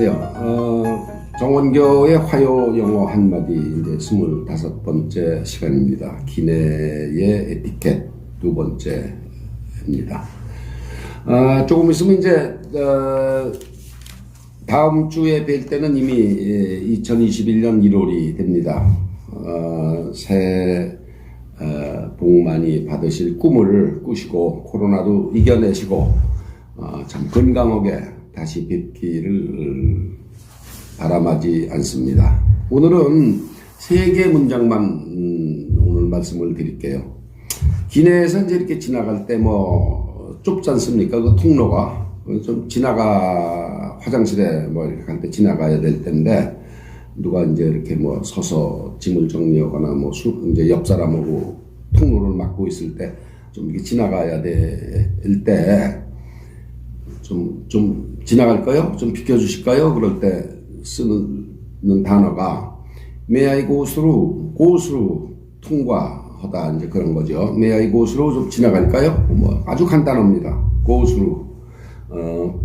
안녕하세요. 어, 정원교의 화요 영어 한마디 이제 스물다섯 번째 시간입니다. 기내의 에티켓 두 번째입니다. 어, 조금 있으면 이제 어, 다음 주에 뵐 때는 이미 2021년 1월이 됩니다. 어, 새해 어, 복 많이 받으실 꿈을 꾸시고 코로나도 이겨내시고 어, 참 건강하게 다시 뵙기를 바람하지 않습니다. 오늘은 세 개 문장만 음, 오늘 말씀을 드릴게요. 기내에서 이제 이렇게 지나갈 때 뭐 좁지 않습니까? 그 통로가 좀 지나가 화장실에 뭐 이렇게 갈 때 지나가야 될 텐데 누가 이제 이렇게 뭐 서서 짐을 정리하거나 뭐 수, 이제 옆 사람하고 통로를 막고 있을 때 좀 이렇게 지나가야 될 때 좀, 좀 지나갈까요? 좀 비켜주실까요? 그럴 때 쓰는 단어가 may I go through, go through, 통과하다 이제 그런 거죠. may I go through 좀 지나갈까요? 뭐 아주 간단합니다. go through, 어,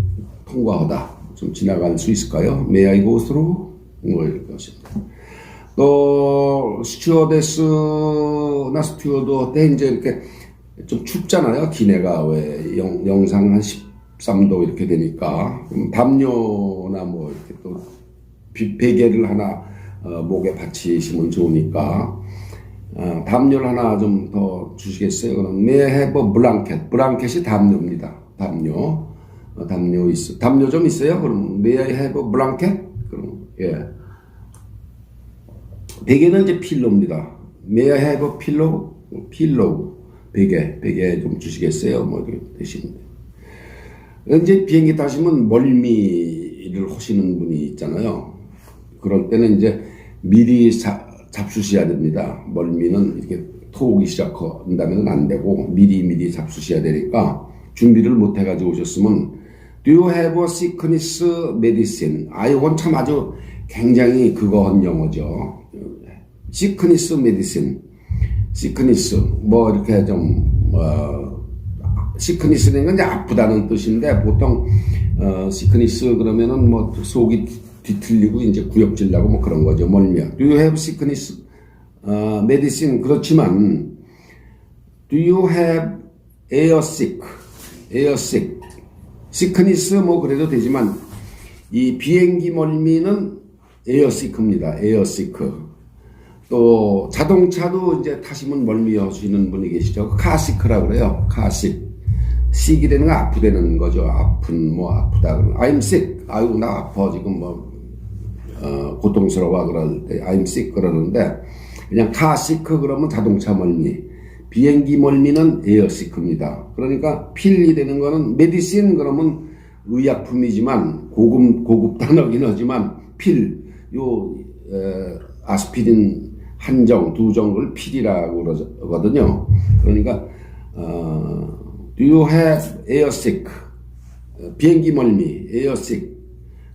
통과하다 좀 지나갈 수 있을까요? may I go through 뭐 이럴 것입니다. 또 스튜어데스나 스튜어드 때 이제 이렇게 좀 춥잖아요. 기내가 왜 영, 영상 한 13도 이렇게 되니까 담요나 뭐 이렇게 또 비- 베개를 하나 어, 목에 받치시면 좋으니까 어, 담요를 하나 좀 더 주시겠어요? 그럼 I have a blanket. 블랑켓이 담요입니다. 담요. 어, 담요 있어. 담요 좀 있어요? 그럼 I have a blanket? 그럼 예. 베개는 이제 필로입니다. May I have a pillow? 필로우. 베개. 베개 좀 주시겠어요? 뭐 이렇게 되시는데. 이제 비행기 타시면 멀미를 하시는 분이 있잖아요. 그럴 때는 이제 미리 자- 잡수셔야 됩니다. 멀미는 이렇게 토오기 시작한다면 안 되고 미리 미리 잡수셔야 되니까 준비를 못 해가지고 오셨으면 Do you have a sickness medicine? 아, 이건 참 아주 굉장히 그거 한 영어죠. sickness medicine. sickness. 뭐 이렇게 좀, 어, 건 이제 아프다는 뜻인데 보통 어, 시크니스 그러면은 뭐 속이 뒤틀리고 이제 구역질 나고 뭐 그런 거죠 멀미야. Do you have sickness 어, medicine 그렇지만 Do you have air sick? air sick. 시크니스 뭐 그래도 되지만 이 비행기 멀미는 에어 시크입니다. 에어 시크. 또 자동차도 이제 타시면 멀미 하시는 분이 계시죠. 카시크라고 그래요. 카시. 시기되는 거 아프다는 거죠. 아픈 뭐 아프다. I'm sick. 아이고 나 아파 지금 뭐 어, 고통스러워 그럴 때 I'm sick 그러는데 그냥 카 시크 그러면 자동차 멀미. 비행기 멀미는 에어 시크입니다. 그러니까 필이 되는 거는 메디신 그러면 의약품이지만 고급 고급 단어긴 하지만 필 요 아스피린 한 정, 두 정을 필이라고 그러거든요. 그러니까 어, Do you have air sick? 어, 비행기 멀미, air sick.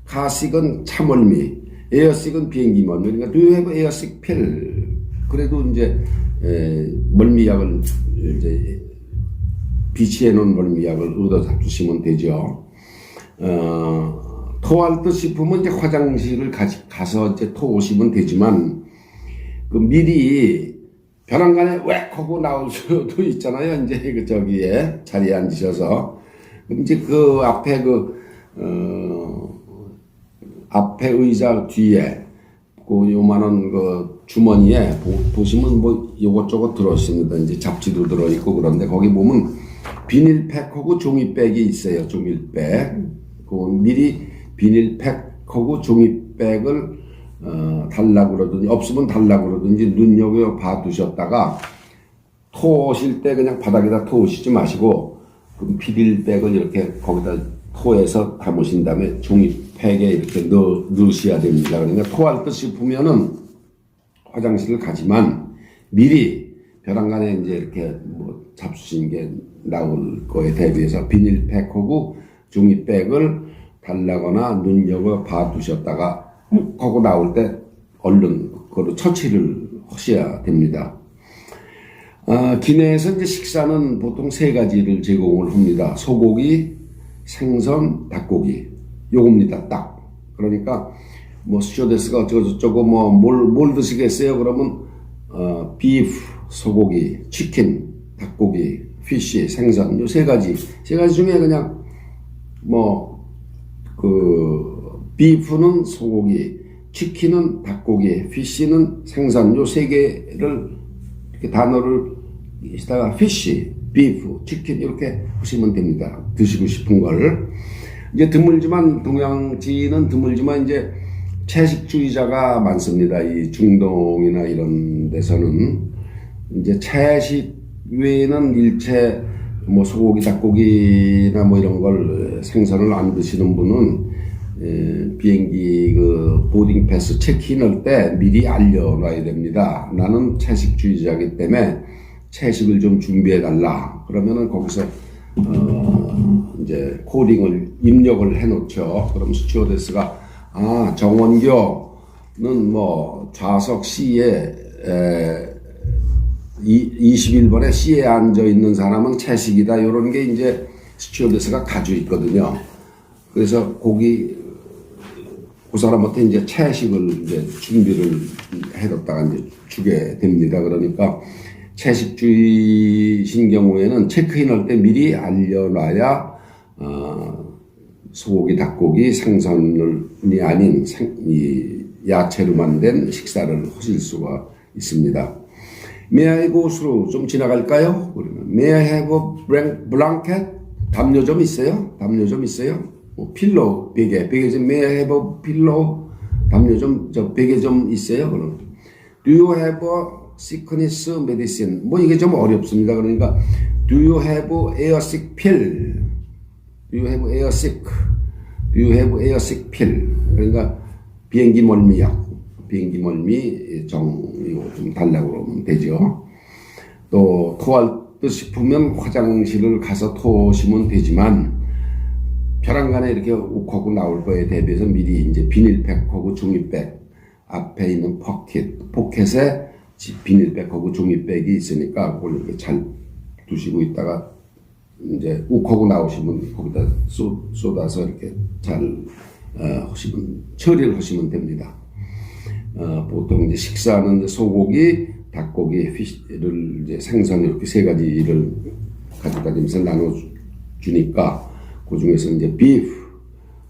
가식은 차 멀미, sick은 비행기 멀미. 그러니까 air sick pill? 그래도 이제 에, 멀미약을 이제 비치해 놓은 멀미약을 얻어 잡수시면 되죠. 어, 토할 듯 싶으면 이제 화장실을 가, 가서 이제 토 오시면 되지만 그 미리 벼랑간에 웩 하고 나올 수도 있잖아요. 이제 그 저기에 자리에 앉으셔서 이제 그 앞에 그 어, 앞에 의자 뒤에 그 요만한 그 주머니에 보, 시면뭐 요것저것 들어있습니다. 이제 잡지도 들어있고 그런데 거기 보면 비닐팩하고 종이백이 있어요. 종이백. 그 미리 비닐팩하고 종이백을 어, 달라고 그러든지 없으면 달라고 그러든지 눈여겨 봐 두셨다가 토오실 때 그냥 바닥에다 토오시지 마시고 그 비닐백을 이렇게 거기다 토해서 담으신 다음에 종이 팩에 이렇게 넣, 넣으셔야 됩니다. 그러니까 토할 듯 싶으면은 화장실을 가지만 미리 벼랑간에 이제 이렇게 뭐 잡수신 게 나올 거에 대비해서 비닐팩하고 종이백을 달라거나 눈여겨 봐 두셨다가 묵 하고 나올 때 얼른 그거로 처치를 하셔야 됩니다. 아, 기내에서 이제 식사는 보통 세 가지를 제공을 합니다. 소고기, 생선, 닭고기. 요겁니다. 딱. 그러니까 뭐 스튜어데스가 어쩌고 저쩌고 뭐뭘 뭘 드시겠어요? 그러면 어 비프 소고기, 치킨, 닭고기, 피쉬, 생선 요 세 가지 세 가지 중에 그냥 뭐그 비프는 소고기, 치킨은 닭고기, 피쉬는 생선 요 세 개를 이렇게 단어를 있다가 피쉬, 비프, 치킨 이렇게 보시면 됩니다. 드시고 싶은 걸 이제 드물지만 동양지는 드물지만 이제 채식주의자가 많습니다. 이 중동이나 이런 데서는 이제 채식 외에는 일체 뭐 소고기, 닭고기나 뭐 이런 걸 생선을 안 드시는 분은 에, 비행기 그 보딩 패스 체크인할 때 미리 알려놔야 됩니다. 나는 채식주의자이기 때문에 채식을 좀 준비해 달라. 그러면은 거기서 어 이제 코딩을 입력을 해 놓죠. 그럼 스튜어데스가 아 정원교는 뭐 좌석 C에 에, 이, 21번에 C에 앉아 있는 사람은 채식이다. 이런 게 이제 스튜어데스가 가지고 있거든요. 그래서 거기 그 사람한테 이제 채식을 이제 준비를 해뒀다가 이제 주게 됩니다. 그러니까 채식주의신 경우에는 체크인 할 때 미리 알려놔야 어, 소고기, 닭고기, 생선이 아닌 생, 이 야채로만 된 식사를 하실 수가 있습니다. May I go through? 좀 지나갈까요? 그러면 May I have a blanket? 담요 좀 있어요? 담요 좀 있어요? 뭐 필로우, 베개, 베개 좀 May I have a pillow? 담요 좀, 저 베개 좀 있어요? 그럼 Do you have a sickness medicine? 뭐 이게 좀 어렵습니다. 그러니까 Do you have air sick pill? You have air sick? You have air sick pill? 그러니까 비행기 멀미약, 비행기 멀미 정 이거 좀 달라고 그러면 되죠. 또 토할 듯 싶으면 화장실을 가서 토시면 되지만 벼랑간에 이렇게 욱하고 나올 거에 대비해서 미리 이제 비닐팩하고 종이백 앞에 있는 포켓 포켓에 비닐백하고 종이백이 있으니까 그걸 이렇게 잘 두시고 있다가 이제 욱하고 나오시면 거기다 쏟, 쏟아서 이렇게 잘 어, 하시면 처리를 하시면 됩니다. 어, 보통 이제 식사는 이제 소고기, 닭고기, 피시를 이제 생선 이렇게 세 가지를 가져다니면서 나눠 주니까 그 중에서 이제 비프,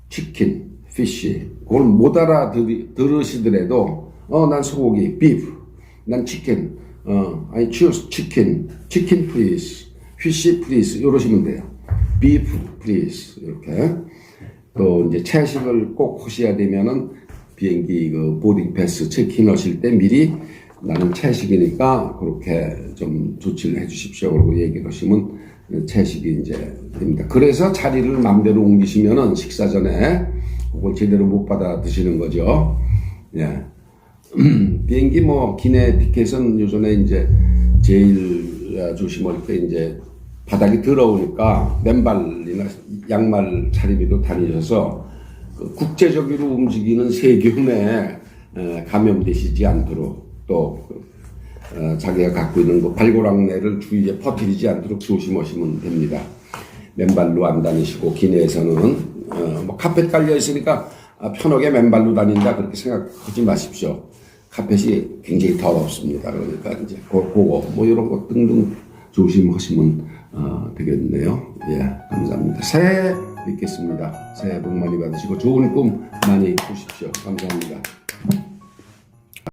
치킨, 피쉬 그걸 못 알아 들으시더라도 어 난 소고기, 비프, 난 치킨, 어 I choose fish please 이러시면 돼요. beef please 이렇게 또 이제 채식을 꼭 하셔야 되면은 비행기 그 보딩 패스 체크인 하실 때 미리 나는 채식이니까 그렇게 좀 조치를 해 주십시오. 그러고 얘기를 하시면 채식이 이제 됩니다. 그래서 자리를 마음대로 옮기시면은 식사 전에 그걸 제대로 못 받아 드시는 거죠. 예. 비행기 뭐 기내 티켓은 요즘에 이제 제일 조심할 게 이제 바닥이 더러우니까 맨발이나 양말 차림이도 다니셔서 그 국제적으로 움직이는 세균에 에, 감염되시지 않도록 또 어, 자기가 갖고 있는 그 발고랑내를 주위에 퍼뜨리지 않도록 조심하시면 됩니다. 맨발로 안 다니시고 기내에서는 어, 뭐 카펫 깔려 있으니까 아, 편하게 맨발로 다닌다 그렇게 생각하지 마십시오. 카펫이 굉장히 더럽습니다. 그러니까 이제 그, 그거 뭐 이런 것 등등 조심하시면 어, 되겠네요. 예, 감사합니다. 새해 뵙겠습니다. 새해 복 많이 받으시고 좋은 꿈 많이 꾸십시오. 감사합니다.